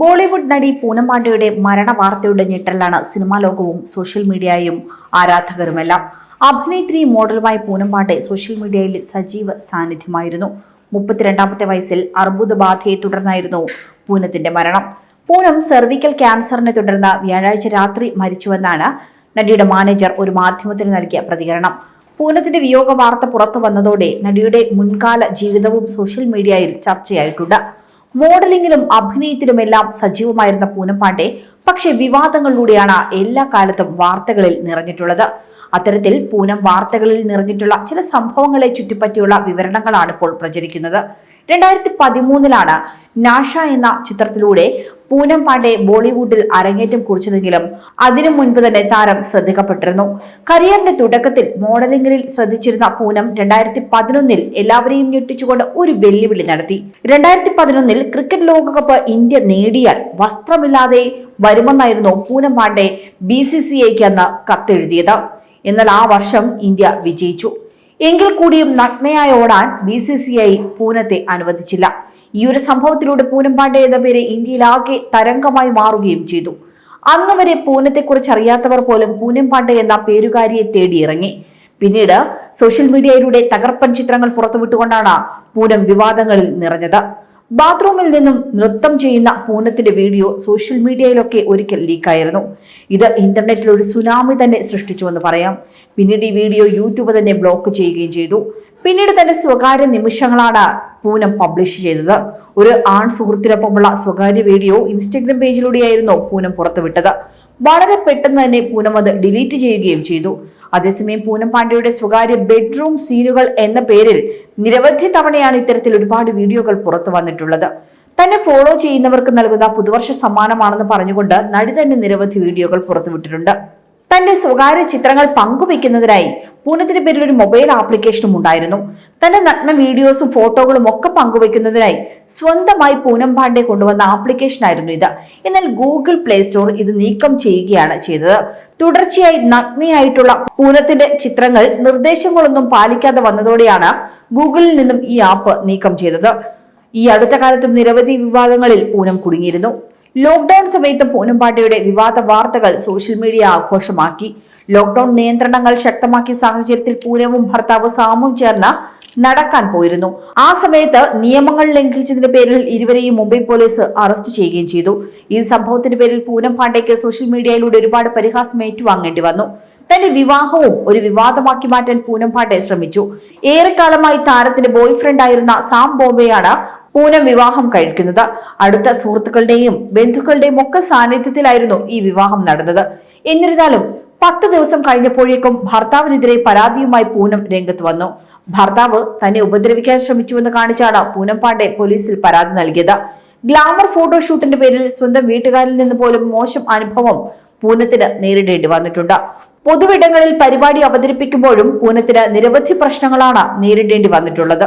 ബോളിവുഡ് നടി പൂനം പാണ്ഡെയുടെ മരണ വാർത്തയുടെ ഞെട്ടലാണ് സിനിമാ ലോകവും സോഷ്യൽ മീഡിയയും ആരാധകരുമെല്ലാം. അഭിനേത്രി മോഡലുമായി പൂനം പാണ്ഡെ സോഷ്യൽ മീഡിയയിൽ സജീവ സാന്നിധ്യമായിരുന്നു. മുപ്പത്തിരണ്ടാമത്തെ വയസ്സിൽ അർബുദ ബാധയെ തുടർന്നായിരുന്നു പൂനത്തിന്റെ മരണം. പൂനം സെർവിക്കൽ ക്യാൻസറിനെ തുടർന്ന് വ്യാഴാഴ്ച രാത്രി മരിച്ചുവെന്നാണ് നടിയുടെ മാനേജർ ഒരു മാധ്യമത്തിന് നൽകിയ പ്രതികരണം. പൂനത്തിന്റെ വിയോഗ വാർത്ത പുറത്തു വന്നതോടെ നടിയുടെ മുൻകാല ജീവിതവും സോഷ്യൽ മീഡിയയിൽ ചർച്ചയായിട്ടുണ്ട്. മോഡലിംഗിലും അഭിനയത്തിലുമെല്ലാം സജീവമായിരുന്ന പൂനം പാണ്ഡെ പക്ഷേ വിവാദങ്ങളിലൂടെയാണ് എല്ലാ കാലത്തും വാർത്തകളിൽ നിറഞ്ഞിട്ടുള്ളത്. അത്തരത്തിൽ പൂനം വാർത്തകളിൽ നിറഞ്ഞിട്ടുള്ള ചില സംഭവങ്ങളെ ചുറ്റിപ്പറ്റിയുള്ള വിവരണങ്ങളാണ് ഇപ്പോൾ പ്രചരിക്കുന്നത്. രണ്ടായിരത്തി പതിമൂന്നിലാണ് നാഷ എന്ന ചിത്രത്തിലൂടെ പൂനം പാണ്ഡെ ബോളിവുഡിൽ അരങ്ങേറ്റം കുറിച്ചതെങ്കിലും അതിനു മുൻപ് തന്നെ താരം ശ്രദ്ധിക്കപ്പെട്ടിരുന്നു. കരിയറിന്റെ തുടക്കത്തിൽ മോഡലിംഗിൽ ശ്രദ്ധിച്ചിരുന്ന പൂനം രണ്ടായിരത്തി പതിനൊന്നിൽ എല്ലാവരെയും ഞെട്ടിച്ചുകൊണ്ട് ഒരു വെല്ലുവിളി നടത്തി. രണ്ടായിരത്തി പതിനൊന്നിൽ ക്രിക്കറ്റ് ലോകകപ്പ് ഇന്ത്യ നേടിയാൽ വസ്ത്രമില്ലാതെ വരുമെന്നായിരുന്നു Poonam Pandey B C C ഐക്ക് അന്ന് കത്തെഴുതിയത്. എന്നാൽ ആ വർഷം ഇന്ത്യ വിജയിച്ചു. എങ്കിൽ കൂടിയും നഗ്നയായി ഓടാൻ ബി സി സി ഐ പൂനത്തെ അനുവദിച്ചില്ല. ഈ ഒരു സംഭവത്തിലൂടെ പൂനം പാണ്ഡെ എന്ന പേര് ഇന്ത്യയിലാകെ തരംഗമായി മാറുകയും ചെയ്തു. അന്ന് വരെ പൂനത്തെക്കുറിച്ച് അറിയാത്തവർ പോലും പൂനം പാണ്ഡെ എന്ന പേരുകാരിയെ തേടിയിറങ്ങി. പിന്നീട് സോഷ്യൽ മീഡിയയിലൂടെ തകർപ്പൻ ചിത്രങ്ങൾ പുറത്തുവിട്ടുകൊണ്ടാണ് പൂനം വിവാദങ്ങളിൽ നിറഞ്ഞത്. ബാത്റൂമിൽ നിന്നും നൃത്തം ചെയ്യുന്ന പൂനത്തിന്റെ വീഡിയോ സോഷ്യൽ മീഡിയയിലൊക്കെ ഒരിക്കൽ ലീക്കായിരുന്നു. ഇത് ഇന്റർനെറ്റിൽ ഒരു സുനാമി തന്നെ സൃഷ്ടിച്ചുവെന്ന് പറയാം. പിന്നീട് ഈ വീഡിയോ യൂട്യൂബ് തന്നെ ബ്ലോക്ക് ചെയ്യുകയും ചെയ്തു. പിന്നീട് തന്നെ സ്വകാര്യ നിമിഷങ്ങളാണ് പൂനം പബ്ലിഷ് ചെയ്തത്. ഒരു ആൺ സുഹൃത്തിനൊപ്പമുള്ള സ്വകാര്യ വീഡിയോ ഇൻസ്റ്റഗ്രാം പേജിലൂടെയായിരുന്നു പൂനം പുറത്തുവിട്ടത്. വളരെ പെട്ടെന്ന് തന്നെ പൂനം അത് ഡിലീറ്റ് ചെയ്യുകയും ചെയ്തു. അതേസമയം പൂനം പാണ്ഡെയുടെ സ്വകാര്യ ബെഡ്റൂം സീനുകൾ എന്ന പേരിൽ നിരവധി തവണയാണ് ഇത്തരത്തിൽ ഒരുപാട് വീഡിയോകൾ പുറത്തു വന്നിട്ടുള്ളത്. തന്നെ ഫോളോ ചെയ്യുന്നവർക്ക് നൽകുന്ന പുതുവർഷ സമ്മാനമാണെന്ന് പറഞ്ഞുകൊണ്ട് നടി തന്നെ നിരവധി വീഡിയോകൾ പുറത്തുവിട്ടിട്ടുണ്ട്. തന്റെ സ്വകാര്യ ചിത്രങ്ങൾ പങ്കുവെക്കുന്നതിനായി പൂനത്തിന്റെ പേരിൽ ഒരു മൊബൈൽ ആപ്ലിക്കേഷനും ഉണ്ടായിരുന്നു. തന്റെ നഗ്ന വീഡിയോസും ഫോട്ടോകളും ഒക്കെ പങ്കുവെക്കുന്നതിനായി സ്വന്തമായി പൂനം പാണ്ഡെ കൊണ്ടുവന്ന ആപ്ലിക്കേഷനായിരുന്നു ഇത്. എന്നാൽ ഗൂഗിൾ പ്ലേ സ്റ്റോർ ഇത് നീക്കം ചെയ്യുകയാണ് ചെയ്തത്. തുടർച്ചയായി നഗ്നയായിട്ടുള്ള പൂനത്തിന്റെ ചിത്രങ്ങൾ നിർദ്ദേശങ്ങളൊന്നും പാലിക്കാതെ വന്നതോടെയാണ് ഗൂഗിളിൽ നിന്നും ഈ ആപ്പ് നീക്കം ചെയ്തത്. ഈ അടുത്ത കാലത്തും നിരവധി വിവാദങ്ങളിൽ പൂനം കുടുങ്ങിയിരുന്നു. ലോക്ഡൌൺ സമയത്ത് പൂനം വിവാദ വാർത്തകൾ സോഷ്യൽ മീഡിയ ആഘോഷമാക്കി. ലോക്ഡൌൺ നിയന്ത്രണങ്ങൾ ശക്തമാക്കിയ സാഹചര്യത്തിൽ പൂനവും ഭർത്താവ് സാമും ചേർന്ന് നടക്കാൻ പോയിരുന്നു. ആ സമയത്ത് നിയമങ്ങൾ ലംഘിച്ചതിന്റെ പേരിൽ ഇരുവരെയും മുംബൈ പോലീസ് അറസ്റ്റ് ചെയ്യുകയും ചെയ്തു. ഈ സംഭവത്തിന്റെ പേരിൽ പൂനം പാണ്ഡേക്ക് സോഷ്യൽ മീഡിയയിലൂടെ ഒരുപാട് പരിഹാസം ഏറ്റുവാങ്ങേണ്ടി വന്നു. തന്റെ വിവാഹവും ഒരു വിവാദമാക്കി മാറ്റാൻ പൂനം പാണ്ഡെ ശ്രമിച്ചു. ഏറെക്കാലമായി താരത്തിന്റെ ബോയ്ഫ്രണ്ടായിരുന്ന സാം ബോംബെയാണ് പൂനം വിവാഹം കഴിക്കുന്നത്. അടുത്ത സുഹൃത്തുക്കളുടെയും ബന്ധുക്കളുടെയും ഒക്കെ സാന്നിധ്യത്തിലായിരുന്നു ഈ വിവാഹം നടന്നത്. എന്നിരുന്നാലും പത്ത് ദിവസം കഴിഞ്ഞപ്പോഴേക്കും ഭർത്താവിനെതിരെ പരാതിയുമായി പൂനം രംഗത്ത് വന്നു. ഭർത്താവ് തന്നെ ഉപദ്രവിക്കാൻ ശ്രമിച്ചുവെന്ന് കാണിച്ചാണ് പൂനം പാണ്ഡെ പോലീസിൽ പരാതി നൽകിയത്. ഗ്ലാമർ ഫോട്ടോഷൂട്ടിന്റെ പേരിൽ സ്വന്തം വീട്ടുകാരിൽ നിന്ന് പോലും മോശം അനുഭവം പൂനത്തിന് നേരിടേണ്ടി വന്നിട്ടുണ്ട്. പൊതുവിടങ്ങളിൽ പരിപാടി അവതരിപ്പിക്കുമ്പോഴും പൂനത്തിന് നിരവധി പ്രശ്നങ്ങളാണ് നേരിടേണ്ടി വന്നിട്ടുള്ളത്.